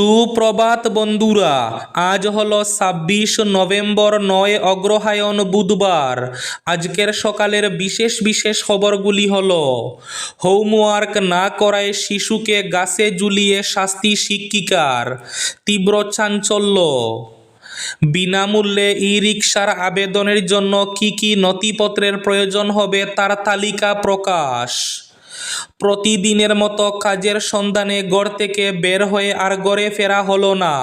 সুপ্রভাত বন্ধুরা, আজ হলো ছাব্বিশ নভেম্বর নয় অগ্রহায়ণ বুধবার। আজকের সকালের বিশেষ বিশেষ খবরগুলি হলো, হোমওয়ার্ক না করায় শিশুকে গাছে ঝুলিয়ে শাস্তি শিক্ষিকার তীব্র চাঞ্চল্য। বিনামূল্যে ই রিক্সার আবেদনের জন্য কি কি নথিপত্রের প্রয়োজন হবে তার তালিকা প্রকাশ। প্রতিদিনের মতো কাজের সন্ধানে গড় থেকে বের হয়ে আর গড়ে ফেরা হলো না।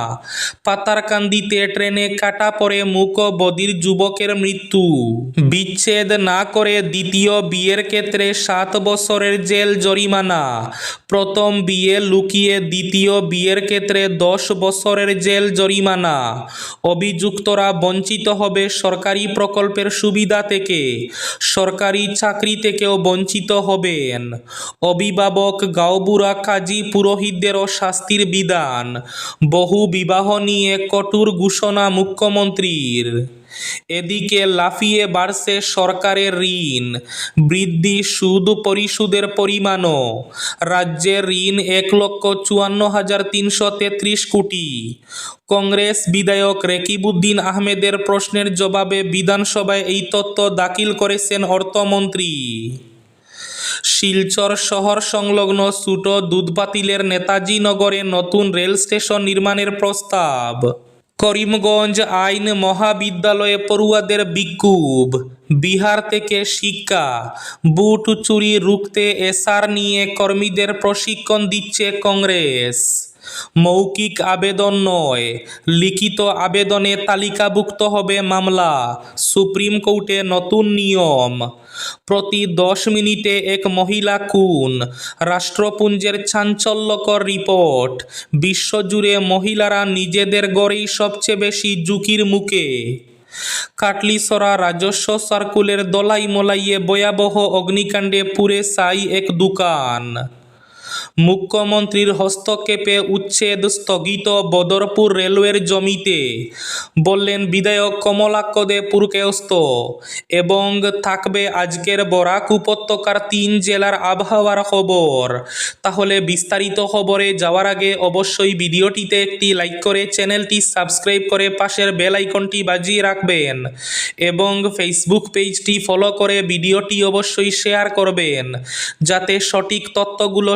পাতারকান্দিতে ট্রেনে কাটা পড়ে মুক বদির যুবকের মৃত্যু। বিচ্ছেদ না করে দ্বিতীয় বিয়ের ক্ষেত্রে সাত বছরের জেল জরিমানা। প্রথম বিয়ে লুকিয়ে দ্বিতীয় বিয়ের ক্ষেত্রে দশ বছরের জেল জরিমানা। অভিযুক্তরা বঞ্চিত হবে সরকারি প্রকল্পের সুবিধা থেকে। সরকারি চাকরি থেকেও বঞ্চিত হবেন। অভিভাবক গাওবুড়া কাজী পুরোহিতদেরও শাস্তির বিধান। বহু বিবাহ নিয়ে কঠোর ঘোষণা মুখ্যমন্ত্রীর। এদিকে লাফিয়ে বাড়ছে সরকারের ঋণ। বৃদ্ধি সুদ পরিশোধের পরিমাণও। রাজ্যের ঋণ এক লক্ষ চুয়ান্ন হাজার তিনশো তেত্রিশ কোটি। কংগ্রেস বিধায়ক রেকিবুদ্দিন আহমেদের প্রশ্নের জবাবে বিধানসভায় এই তথ্য দাখিল করেছেন অর্থমন্ত্রী। শিলচর শহর সংলগ্ন সুটো দুধপাতিলের নেতাজি নগরে নতুন রেল স্টেশন নির্মাণের প্রস্তাব। করিমগঞ্জ আইন মহাবিদ্যালয়ে পড়ুয়াদের বিক্ষোভ। বিহার থেকে শিক্ষা। বুট চুরি রুখতে এসআর নিয়ে কর্মীদের প্রশিক্ষণ দিচ্ছে কংগ্রেস। মৌখিক আবেদন নয়। লিখিত আবেদনে তালিকাভুক্ত হবে মামলা, সুপ্রিম কোর্টে নতুন নিয়ম। প্রতি দশ মিনিটে এক মহিলা খুন, রাষ্ট্রপুঞ্জের চাঞ্চল্যকর রিপোর্ট। বিশ্বজুড়ে মহিলারা নিজেদের গড়েই সবচেয়ে বেশি ঝুঁকির মুখে। কাটলিসরা রাজস্ব সার্কুলের দলাই মলাইয়ে ভয়াবহ অগ্নিকাণ্ডে পুড়ে ছাই এক দোকান। মুখ্যমন্ত্রীর হস্তক্ষেপে উচ্ছেদ স্থগিত বদরপুর রেলওয়ের জমিতে। বললেন বিধায়ক কমলাক্ষ দে এবং থাকবে আজকের বরাক উপত্যকার তিন জেলার আবহাওয়ার খবর। তাহলে বিস্তারিত খবরে যাওয়ার আগে অবশ্যই ভিডিওটিতে একটি লাইক করে চ্যানেলটি সাবস্ক্রাইব করে পাশের বেল আইকনটি বাজিয়ে রাখবেন। এবং ফেসবুক পেজটি ফলো করে ভিডিওটি অবশ্যই শেয়ার করবেন। যাতে সঠিক তথ্যগুলো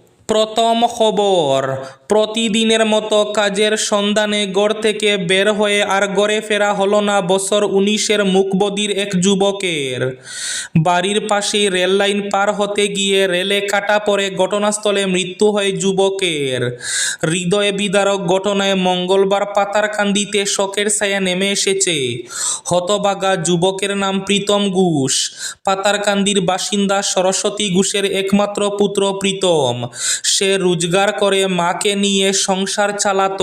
প্রথম খবর, প্রতিদিনের মতো কাজের সন্ধানে গড় থেকে বের হয়ে আর গড়ে ফেরা হলো না বছর উনিশের মুখবদির এক যুবকের। বাড়ির পাশেই রেল লাইন পার হতে গিয়ে রেলে কাটা পড়ে ঘটনাস্থলে মৃত্যু হয় যুবকের। হৃদয় বিদারক ঘটনায় মঙ্গলবার পাতারকান্দিতে শোকের ছায়া নেমে এসেছে। হতবাগা যুবকের নাম প্রীতম ঘোষ। পাতারকান্দির বাসিন্দা সরস্বতী ঘোষের একমাত্র পুত্র প্রীতম। সে রোজগার করে মাকে নিয়ে সংসার চালাত।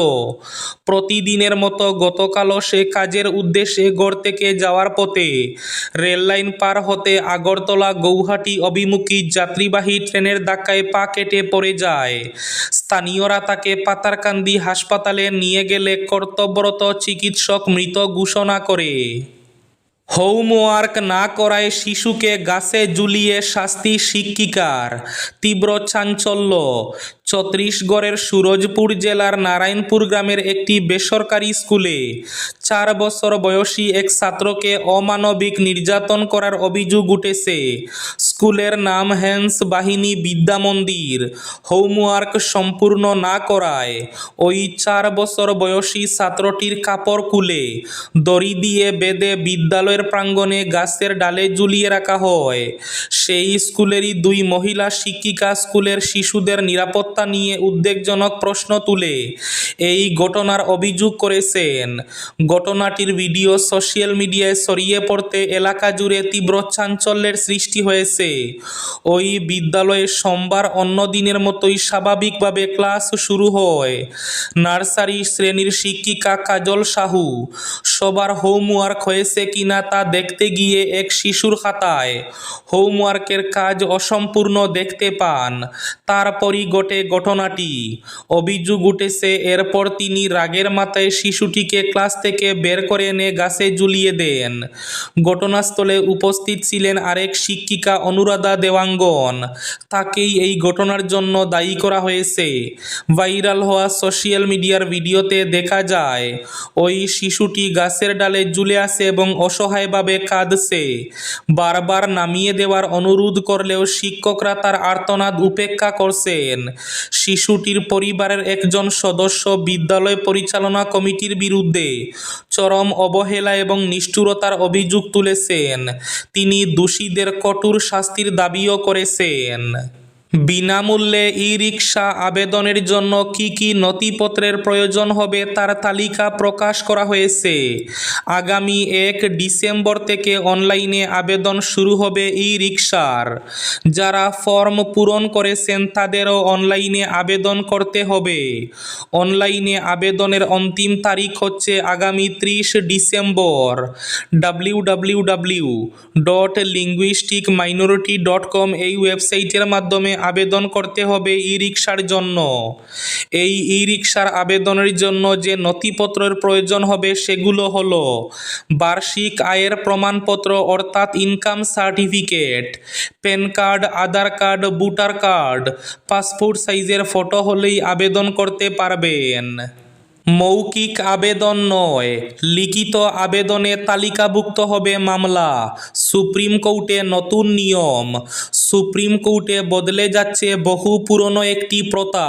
প্রতিদিনের মতো গতকালও সে কাজের উদ্দেশ্যে গড় থেকে যাওয়ার পথে রেল লাইন পার হতে আগরতলা গৌহাটি অভিমুখী যাত্রীবাহী ট্রেনের ধাক্কায় পা কেটে পড়ে যায়। স্থানীয়রা তাকে পাতারকান্দি হাসপাতালে নিয়ে গেলে কর্তব্যরত চিকিৎসক মৃত ঘোষণা করে। হোমওয়ার্ক না করায় শিশুকে গাছে ঝুলিয়ে শাস্তি শিক্ষিকার। তীব্র চাঞ্চল্য। ছত্তিশগড়ের সুরজপুর জেলার নারায়ণপুর গ্রামের একটি বেসরকারি স্কুলে চার বছর বয়সী এক ছাত্রকে অমানবিক নির্যাতন করার অভিযোগ উঠেছে। স্কুলের নাম হ্যান্স বাহিনী বিদ্যা মন্দির। হোমওয়ার্ক সম্পূর্ণ না করায় ওই চার বছর বয়সী ছাত্রটির কাপড় খুলে দড়ি দিয়ে বেঁধে বিদ্যালয়ের প্রাঙ্গণে গাছের ডালে ঝুলিয়ে রাখা হয়। সেই স্কুলেরই দুই মহিলা শিক্ষিকা স্কুলের শিশুদের নিরাপত্তা নিয়ে উদ্বেগজনক প্রশ্ন তুলে। এই ঘটনার অভিযোগ করেছেন। ঘটনাটির ভিডিও সোশ্যাল মিডিয়ায় ছড়িয়ে পড়তে এলাকা জুড়ে তীব্র চাঞ্চল্যের সৃষ্টি হয়েছে। ওই বিদ্যালয়ে সোমবার অন্য দিনের মতোই স্বাভাবিকভাবে ক্লাস শুরু হয়। নার্সারি শ্রেণির শিক্ষিকা কাজল সাহু, সবার হোমওয়ার্ক হয়েছে কিনা তা দেখতে গিয়ে এক শিশুর খাতায়, হোমওয়ার্কের কাজ অসম্পূর্ণ দেখতে পান। তারপরই ঘটে ঘটনাটি। অভিযোগ উঠেছে, এরপর তিনি রাগের মাথায় শিশুটিকে ক্লাস থেকে বের করে এনে গাছে ঝুলিয়ে দেন। ঘটনাস্থলে উপস্থিত ছিলেন আরেক শিক্ষিকা অনুরাধা দেওয়াঙ্গন। তাকেই এই ঘটনার জন্য দায়ী করা হয়েছে। ভাইরাল হওয়া সোশ্যাল মিডিয়ার ভিডিওতে দেখা যায়, ওই শিশুটি গাছের ডালে ঝুলে আছে এবং অসহায়ভাবে কাঁদছে। বারবার নামিয়ে দেওয়ার অনুরোধ করলেও শিক্ষকরা তার আর্তনাদ উপেক্ষা করছেন। শিশুটির পরিবারের একজন সদস্য বিদ্যালয় পরিচালনা কমিটির বিরুদ্ধে চরম অবহেলা এবং নিষ্ঠুরতার অভিযোগ তুলেছেন। তিনি দোষীদের কঠোর শাস্তির দাবিও করেছেন। বিনামূল্যে ই রিক্সা আবেদনের জন্য কি কি নথিপত্রের প্রয়োজন হবে তার তালিকা প্রকাশ করা হয়েছে। আগামী এক ডিসেম্বর থেকে অনলাইনে আবেদন শুরু হবে ই রিক্সার যারা ফর্ম পূরণ করেছেন তাদেরও অনলাইনে আবেদন করতে হবে। অনলাইনে আবেদনের অন্তিম তারিখ হচ্ছে আগামী ত্রিশ December. W W dot linguistic minority dot com এই ওয়েবসাইটের মাধ্যমে আবেদন করতে হবে ই রিক্সার জন্য। এই ই রিক্সার আবেদনের জন্য যে নথিপত্রের প্রয়োজন হবে সেগুলো হলো বার্ষিক আয়ের প্রমাণপত্র অর্থাৎ income certificate, PAN card, Aadhaar card, voter card, passport সাইজের ফটো হলেই আবেদন করতে পারবেন। মৌখিক আবেদন নয়। লিখিত আবেদনে তালিকাভুক্ত হবে মামলা। সুপ্রিম কোর্টে নতুন নিয়ম। সুপ্রিম কোর্টে বদলে যাচ্ছে বহু পুরনো একটি প্রথা।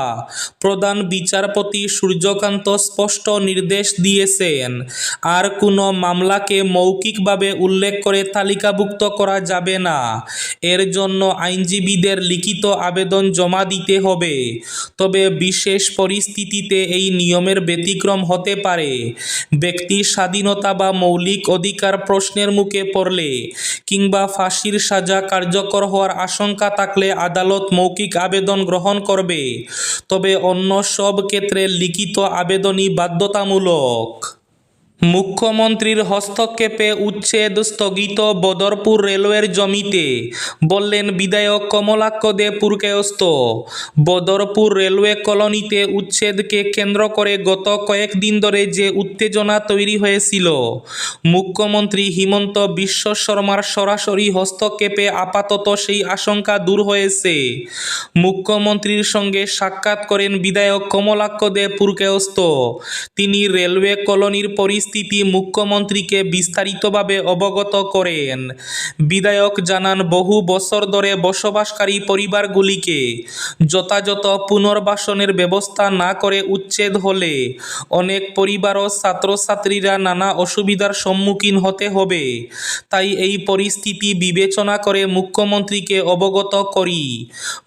প্রধান বিচারপতি সূর্যকান্ত স্পষ্ট নির্দেশ দিয়েছেন, আর কোনো মামলাকে মৌখিকভাবে উল্লেখ করে তালিকাভুক্ত করা যাবে না। এর জন্য আইনজীবীদের লিখিত আবেদন জমা দিতে হবে। তবে বিশেষ পরিস্থিতিতে এই নিয়মের ব্যতিক্রম হতে পারে। ব্যক্তি স্বাধীনতা বা মৌলিক অধিকার প্রশ্নের মুখে পড়লে কিংবা ফাঁসির সাজা কার্যকর হওয়ার আশঙ্কা থাকলে আদালত মৌখিক আবেদন গ্রহণ করবে। তবে অন্য সব ক্ষেত্রে লিখিত আবেদনই বাধ্যতামূলক। মুখ্যমন্ত্রীর হস্তক্ষেপে উচ্ছেদ স্থগিত বদরপুর রেলওয়ের জমিতে। বললেন বিধায়ক কমলাক্ষ দে পুরকায়স্থ বদরপুর রেলওয়ে কলোনিতে উচ্ছেদকে কেন্দ্র করে গত কয়েকদিন ধরে যে উত্তেজনা তৈরি হয়েছিল, মুখ্যমন্ত্রী হিমন্ত বিশ্ব শর্মার সরাসরি হস্তক্ষেপে আপাতত সেই আশঙ্কা দূর হয়েছে। মুখ্যমন্ত্রীর সঙ্গে সাক্ষাৎ করেন বিধায়ক কমলাক্ষ দে পুরকায়স্থ তিনি রেলওয়ে কলোনির পরিস্থিতি পরিস্থিতি মুখ্যমন্ত্রীকে বিস্তারিতভাবে অবগত করেন। বিধায়ক জানান, বহু বছর ধরে বসবাসকারী পরিবারগুলিকে যথাযথ পুনর্বাসনের ব্যবস্থা না করে উচ্ছেদ হলে অনেক পরিবার ও ছাত্রছাত্রীরা নানা অসুবিধার সম্মুখীন হতে হবে। তাই এই পরিস্থিতি বিবেচনা করে মুখ্যমন্ত্রীকে অবগত করি।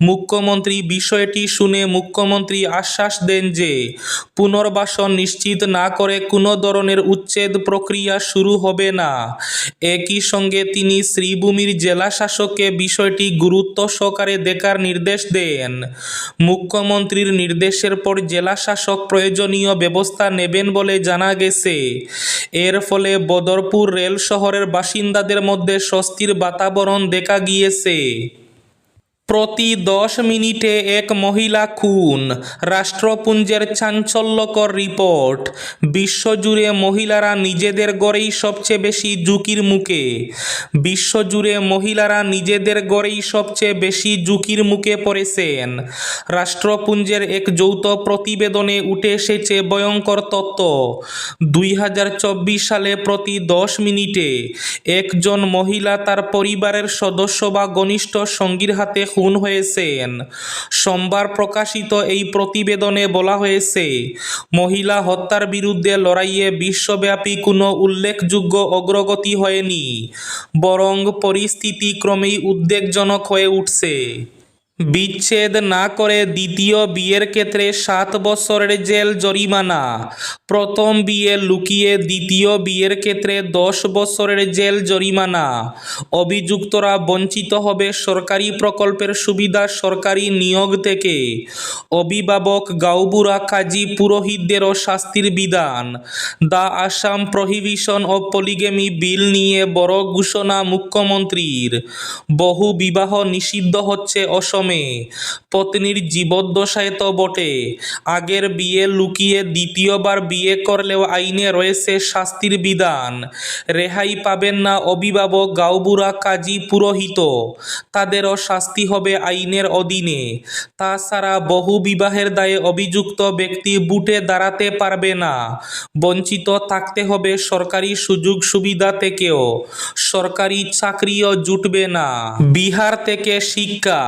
মুখ্যমন্ত্রী বিষয়টি শুনে মুখ্যমন্ত্রী আশ্বাস দেন যে, পুনর্বাসন নিশ্চিত না করে কোনো ধরনের উচ্ছেদ প্রক্রিয়া শুরু হবে না। একই সঙ্গে তিনি শ্রীভূমির জেলা শাসককে বিষয়টি গুরুত্ব সহকারে দেখার নির্দেশ দেন। মুখ্যমন্ত্রীর নির্দেশের পর জেলা শাসক প্রয়োজনীয় ব্যবস্থা নেবেন বলে জানা গেছে। এর ফলে বদরপুর রেল শহরের বাসিন্দাদের মধ্যে স্বস্তির বাতাবরণ দেখা গিয়েছে। প্রতি দশ মিনিটে এক মহিলা খুন, রাষ্ট্রপুঞ্জের চাঞ্চল্যকর রিপোর্ট। বিশ্বজুড়ে মহিলারা নিজেদের গড়েই সবচেয়ে বেশি ঝুঁকির মুখে। বিশ্বজুড়ে মহিলারা নিজেদের গড়েই সবচেয়ে বেশি ঝুঁকির মুখে পড়েছেন। রাষ্ট্রপুঞ্জের এক যৌথ প্রতিবেদনে উঠে এসেছে ভয়ঙ্কর তত্ত্ব। দুই হাজার চব্বিশ সালে প্রতি দশ মিনিটে একজন মহিলা তার পরিবারের সদস্য বা ঘনিষ্ঠ সঙ্গীর হাতে খুন হয়েছেন। সোমবার প্রকাশিত এই প্রতিবেদনে বলা হয়েছে, মহিলা হত্যার বিরুদ্ধে লড়াইয়ে বিশ্বব্যাপী কোনো উল্লেখযোগ্য অগ্রগতি হয়নি, বরং পরিস্থিতি ক্রমেই উদ্বেগজনক হয়ে উঠছে। বিচ্ছেদ না করে দ্বিতীয় বিয়ের ক্ষেত্রে সাত বছরের জেল জরিমানা। প্রথম বিয়ে লুকিয়ে দ্বিতীয় বিয়ের ক্ষেত্রে দশ বছরের জেল জরিমানা। অভিযুক্তরা বঞ্চিত হবে সরকারি প্রকল্পের সুবিধা সরকারি নিয়োগ থেকে। অভিভাবক গাউবুরা কাজী পুরোহিতদেরও শাস্তির বিধান। The Assam prohibition of polygamy bill নিয়ে বড় ঘোষণা মুখ্যমন্ত্রীর। বহু বিবাহ নিষিদ্ধ হচ্ছে অসমে। প্রথমে, পত্নীর জীবদ্দশায় তো বটে। আগের বিয়ে লুকিয়ে দ্বিতীয়বার বিয়ে করলেও আইনে রয়েছে শাস্তির বিধান। রেহাই পাবেন না অভিভাবক গাঁওবুড়া কাজী পুরোহিত। তাদেরও শাস্তি হবে আইনের অধীনে। তাছাড়া বহু বিবাহের দায়ে অভিযুক্ত ব্যক্তি বুটে দাঁড়াতে পারবে না। বঞ্চিত থাকতে হবে সরকারি সুযোগ সুবিধা থেকেও। সরকারি চাকরিও জুটবে না। বিহার থেকে শিক্ষা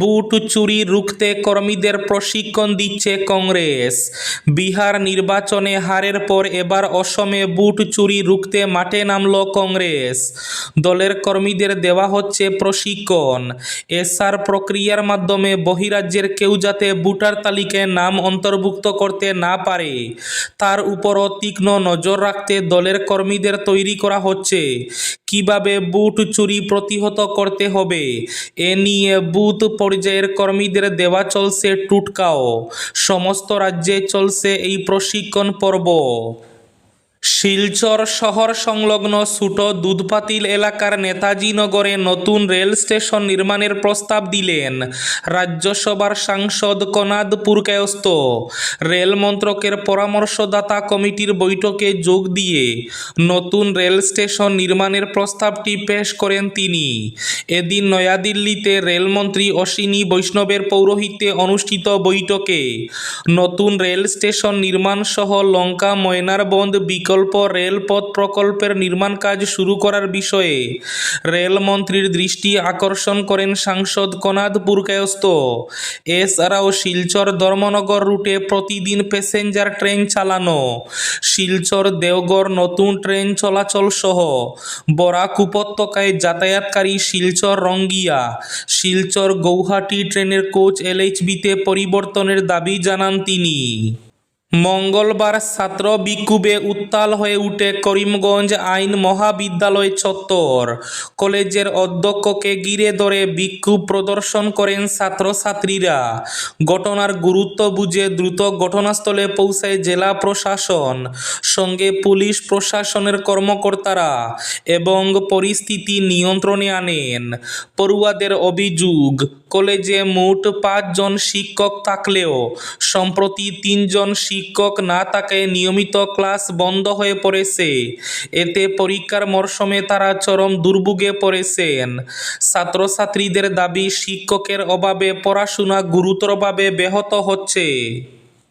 বুট, চুরি, রুখতে কর্মীদের প্রশিক্ষণ দিচ্ছে কংগ্রেস। বিহার নির্বাচনে হারের পর এবার অসমে বুট, চুরি, রুখতে মাঠে নামল কংগ্রেস। দলের কর্মীদের দেওয়া হচ্ছে প্রশিক্ষণ। এসআর প্রক্রিয়ার মাধ্যমে বহিরাজ্যের কেউ যাতে ভোটার তালিকায় নাম অন্তর্ভুক্ত করতে না পারে, তার উপরও তীক্ষ্ণ নজর রাখতে দলের কর্মীদের তৈরি করা হচ্ছে। কীভাবে বুট, চুরি প্রতিহত করতে হবে, এ নিয়ে বুথ পর্যায়ের কর্মীদের দেওয়া চলছে টুটকাও। সমস্ত রাজ্যে চলছে এই প্রশিক্ষণ পর্ব। শিলচর শহর সংলগ্ন ছোট দুধপাতিল এলাকার নেতাজি নগরে নতুন রেল স্টেশন নির্মাণের প্রস্তাব দিলেন রাজ্যসভার সাংসদ কনাদ পুরকায়স্ত রেল মন্ত্রকের পরামর্শদাতা কমিটির বৈঠকে যোগ দিয়ে নতুন রেল স্টেশন নির্মাণের প্রস্তাবটি পেশ করেন তিনি। এদিন নয়াদিল্লিতে রেলমন্ত্রী অশ্বিনী বৈষ্ণবের পৌরোহিত্যে অনুষ্ঠিত বৈঠকে নতুন রেল স্টেশন নির্মাণ সহ লঙ্কা ময়নারবন্দ বিকল্প রেলপথ প্রকল্পের নির্মাণ কাজ শুরু করার বিষয়ে রেলমন্ত্রীর দৃষ্টি আকর্ষণ করেন সাংসদ কনাদ পুরকায়স্ত এছাড়াও শিলচর ধর্মনগর রুটে প্রতিদিন প্যাসেঞ্জার ট্রেন চালানো, শিলচর দেওগড় নতুন ট্রেন চলাচল সহ বরাক উপত্যকায় যাতায়াতকারী শিলচর রঙ্গিয়া, শিলচর গৌহাটি ট্রেনের কোচ এলএইচবিতে পরিবর্তনের দাবি জানান তিনি। মঙ্গলবার ছাত্র বিক্ষোভে উত্তাল হয়ে উঠে করিমগঞ্জ আইন মহাবিদ্যালয় চত্বর। কলেজের অধ্যক্ষকে ঘিরে ধরে বিক্ষোভ প্রদর্শন করেন ছাত্রছাত্রীরা। ঘটনার গুরুত্ব বুঝে দ্রুত ঘটনাস্থলে পৌঁছায় জেলা প্রশাসন। সঙ্গে পুলিশ প্রশাসনের কর্মকর্তারা এবং পরিস্থিতি নিয়ন্ত্রণে আনেন। পড়ুয়াদের অভিযোগ, কলেজে মোট পাঁচজন শিক্ষক থাকলেও সম্প্রতি তিনজন শিক্ষক না থাকায় নিয়মিত ক্লাস বন্ধ হয়ে পড়েছে। এতে পরীক্ষার মরশুমে তারা চরম দুর্ভোগে পড়েছেন। ছাত্রছাত্রীদের দাবি, শিক্ষকের অভাবে পড়াশোনা গুরুতরভাবে ব্যাহত হচ্ছে।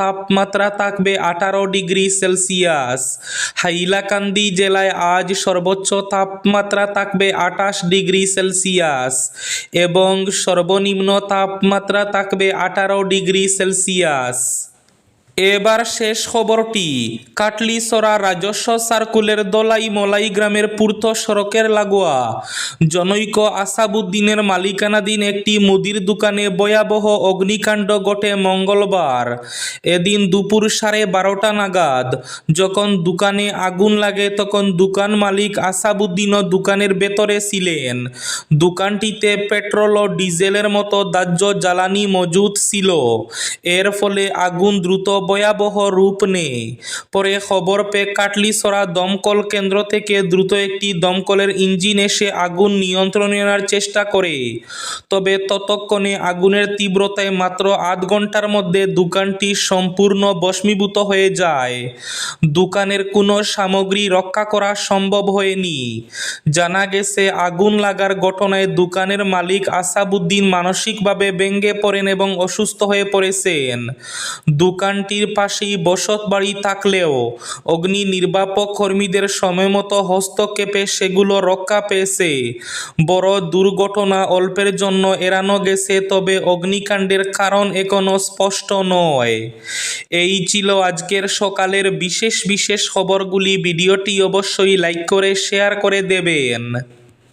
তাপমাত্রা থাকবে আঠারো ডিগ্রি সেলসিয়াস। হাইলাকান্দি জেলায় আজ সর্বোচ্চ তাপমাত্রা থাকবে আঠাশ ডিগ্রি সেলসিয়াস এবং সর্বনিম্ন তাপমাত্রা থাকবে আঠারো ডিগ্রি সেলসিয়াস। এবার শেষ খবরটি কাটলিসরা রাজস্ব সার্কুলের দলাই মলাই গ্রামের পূর্ত সড়কের লাগোয়া। জনৈক আসাবুদ্দিনের মালিকানাধীন একটি মুদির দোকানে ভয়াবহ অগ্নিকাণ্ড ঘটে মঙ্গলবার। এদিন দুপুর সাড়ে বারোটা নাগাদ, যখন দোকানে আগুন লাগে, তখন দোকান মালিক আসাবুদ্দিনও দোকানের ভেতরে ছিলেন। দোকানটিতে পেট্রোল ও ডিজেলের মতো দাহ্য জ্বালানি মজুদ ছিল। এর ফলে আগুন দ্রুত ভয়াবহ রূপ নেয় পরে খবর পেয়ে কাটলিসরা দমকল কেন্দ্র থেকে দ্রুত একটি দমকলের ইঞ্জিন এসে আগুন নিয়ন্ত্রণে আনার চেষ্টা করে। তবে ততক্ষণে আগুনের তীব্রতায় মাত্র আধ ঘণ্টার মধ্যে দোকানটি সম্পূর্ণ বস্মীভূত হয়ে যায়। দোকানের কোনো সামগ্রী রক্ষা করা সম্ভব হয়নি। জানা গেছে, আগুন লাগার ঘটনায় দোকানের মালিক আসাবুদ্দিন মানসিকভাবে ভেঙে পড়েন এবং অসুস্থ হয়ে পড়েছেন। দোকানটির পাশেই বসত বাড়ি থাকলেও অগ্নি নির্বাপক কর্মীদের সময়মতো হস্তক্ষেপে সেগুলো রক্ষা পেয়েছে। বড় দুর্ঘটনা অল্পের জন্য এড়ানো গেছে, তবে অগ্নিকাণ্ডের কারণ এখনও স্পষ্ট নয়। এই ছিল আজকের সকালের বিশেষ বিশেষ খবরগুলি। ভিডিওটি অবশ্যই লাইক করে, শেয়ার করে দেবেন।